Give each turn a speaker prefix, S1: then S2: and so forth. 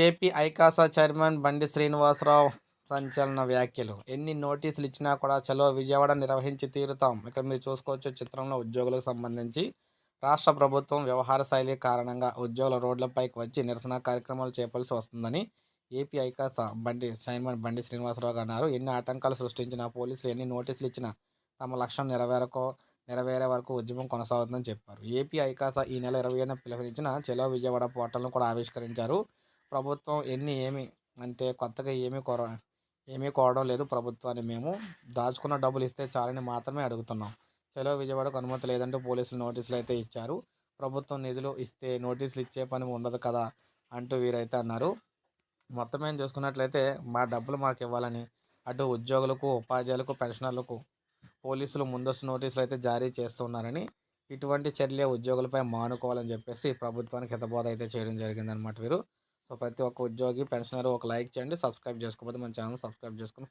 S1: AP ఐకాసా chairman బండి శ్రీనివాసరావు సంచలన వ్యాఖ్యలు. ఎన్ని నోటీసులు ఇచ్చినా కూడా చలో విజయవాడ నిర్వహించి తీరుతాం. ఇక్కడ మీరు చూసుకోవచ్చు చిత్రంలో ఉద్యోగులకు సంబంధించి రాష్ట్ర ప్రభుత్వం వ్యవహార శైలి కారణంగా ఉద్యోగుల రోడ్లపైకి వచ్చి నిరసన కార్యక్రమాలు చేపల్సి వస్తుందని ఏపీ ఐకాసా బండి చైర్మన్ బండి శ్రీనివాసరావు అన్నారు. ఎన్ని ఆటంకాలు సృష్టించినా పోలీసులు ఎన్ని నోటీసులు ఇచ్చినా తమ లక్ష్యం నెరవేరకో నెరవేరే వరకు ఉద్యమం కొనసాగుతుందని చెప్పారు. ఏపీ ఐకాసా ఈ నెల ఇరవై ఏడున పిలుపునిచ్చిన చెలో విజయవాడ పోర్టల్ను కూడా ఆవిష్కరించారు. ప్రభుత్వం ఎన్ని ఏమి అంటే కొత్తగా ఏమీ కొర ఏమీ కోరడం లేదు ప్రభుత్వాన్ని మేము. దాచుకున్న డబ్బులు ఇస్తే చాలని మాత్రమే అడుగుతున్నాం. సెలవు విజయవాడకు అనుమతి లేదంటే పోలీసులు నోటీసులు అయితే ఇచ్చారు. ప్రభుత్వం నిధులు ఇస్తే నోటీసులు ఇచ్చే పని ఉండదు కదా అంటూ వీరైతే అన్నారు. మొత్తం ఏం చూసుకున్నట్లయితే మా డబ్బులు మాకు ఇవ్వాలని అటు ఉద్యోగులకు ఉపాధ్యాయులకు పెన్షనర్లకు పోలీసులు ముందస్తు నోటీసులు అయితే జారీ చేస్తున్నారని ఇటువంటి చర్యలే ఉద్యోగులపై మానుకోవాలని చెప్పేసి ప్రభుత్వానికి హితబోధ అయితే చేయడం జరిగిందనమాట వీరు. సో ప్రతి ఒక్క ఉద్యోగి పెన్షనర్ ఒక లైక్ చేయండి సబ్స్క్రైబ్ చేసుకోకపోతే మన ఛానల్ సబ్స్క్రైబ్ చేసుకుని